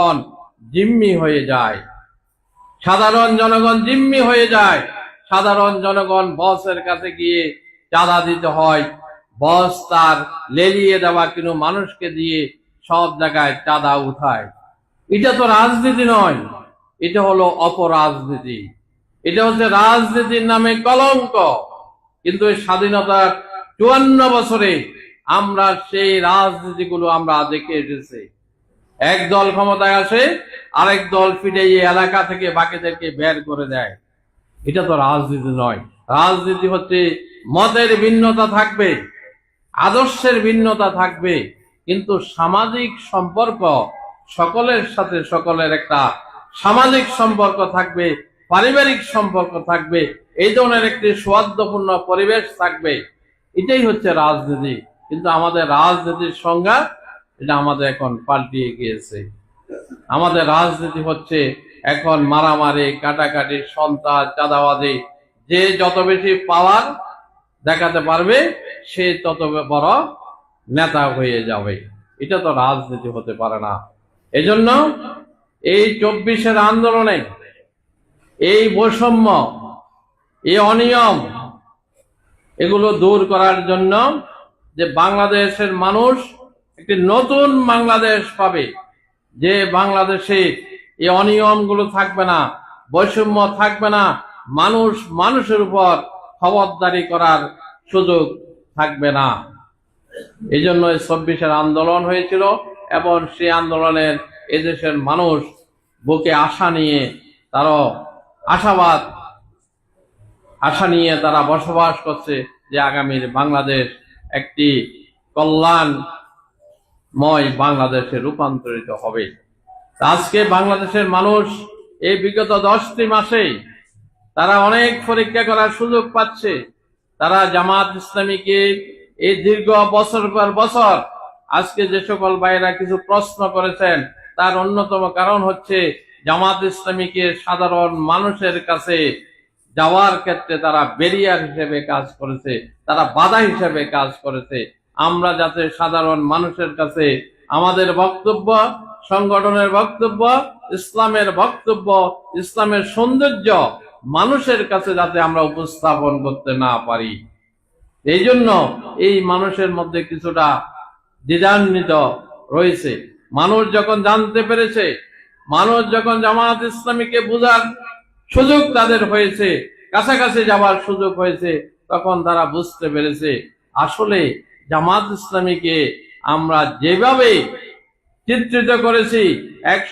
জনগণ জিম্মি হয়ে যায়। সাধারণ জনগণ জিম্মি হয়ে যায়। সাধারণ জনগণ বসের কাছে গিয়ে চাঁদা দিতে হয়। বস তার লেলিয়ে দেওয়া কোনো মানুষকে দিয়ে সব জায়গায় চাঁদা উঠায়। এটা তো রাজনীতি নয়। এটা হলো অপরাজনীতি। এটা হচ্ছে রাজনীতির নামে কলঙ্ক। কিন্তু স্বাধীনতার চুয়ান্ন বছরে আমরা সেই রাজনীতিগুলো আমরা দেখে এসেছি। এক দল ক্ষমতায় আসে, আরেক দল ফিরে এলাকা থেকে বাকিদেরকে বের করে দেয়। এটা তো রাজনীতি নয়। রাজনীতি হচ্ছে মতের ভিন্নতা থাকবে, আদর্শের ভিন্নতা থাকবে, কিন্তু সামাজিক সম্পর্ক সকলের সাথে সকলের একটা সামাজিক সম্পর্ক থাকবে, পারিবারিক সম্পর্ক থাকবে, এই ধরনের একটি সৌহার্দ্যপূর্ণ পরিবেশ থাকবে। এটাই হচ্ছে রাজনীতি। কিন্তু আমাদের রাজনীতির সংজ্ঞা এটা আমাদের এখন পাল্টিয়ে গিয়েছে। আমাদের রাজনীতি হচ্ছে এখন মারামারি, কাটাকাটি, সন্ত্রাস, চাঁদাবাজি। যে যত বেশি পাওয়ার দেখাতে পারবে, সে তত বড় নেতা হয়ে যাবে। এটা তো রাজনীতি হতে পারে না। এজন্য এই চব্বিশের আন্দোলনে এই বৈষম্য, এই অনিয়ম, এগুলো দূর করার জন্য যে বাংলাদেশের মানুষ একটি নতুন বাংলাদেশ পাবে, যে বাংলাদেশে এই অনিয়মগুলো থাকবে না, বৈষম্য থাকবে না, মানুষ মানুষের উপর খবরদারি করার সুযোগ থাকবে না। এই জন্য চব্বিশের আন্দোলন হয়েছিল এবং সেই আন্দোলনের এদেশের মানুষ বুকে আশা নিয়ে তারা আশাবাদ, আশা নিয়ে তারা বসবাস করছে যে আগামীর বাংলাদেশ একটি কল্যাণময় বাংলাদেশে রূপান্তরিত হবে। আজকে বাংলাদেশের মানুষ এই বিগত দশটি মাসে তারা অনেক পরীক্ষা করার সুযোগ পাচ্ছে। তারা জামাত ইসলামীকে এই দীর্ঘ বছর পর বছর আজকে যে সকল ভাইয়েরা কিছু প্রশ্ন করেছেন, তার অন্যতম কারণ হচ্ছে জামাত ইসলামীকে সাধারণ মানুষের কাছে যাওয়ার ক্ষেত্রে তারা বেরিয়ার হিসেবে কাজ করেছে, তারা বাধা হিসেবে কাজ করেছে। আমরা যাতে সাধারণ মানুষের কাছে আমাদের বক্তব্য, সংগঠনের বক্তব্য, ইসলামের বক্তব্য, ইসলামের সৌন্দর্য মানুষের কাছে যাতে আমরা উপস্থাপন করতে না পারি। এই জন্য এই মানুষের মধ্যে কিছুটা দ্বিধান্বিত রয়েছে। মানুষ যখন জানতে পেরেছে, মানুষ যখন জামাত ইসলামীকে বোঝার সুযোগ তাদের হয়েছে, কাছাকাছি যাওয়ার সুযোগ হয়েছে, তখন তারা বুঝতে পেরেছে, আসলে জামাত ইসলামীকে আমরা যেভাবে চিত্রিত করেছি এক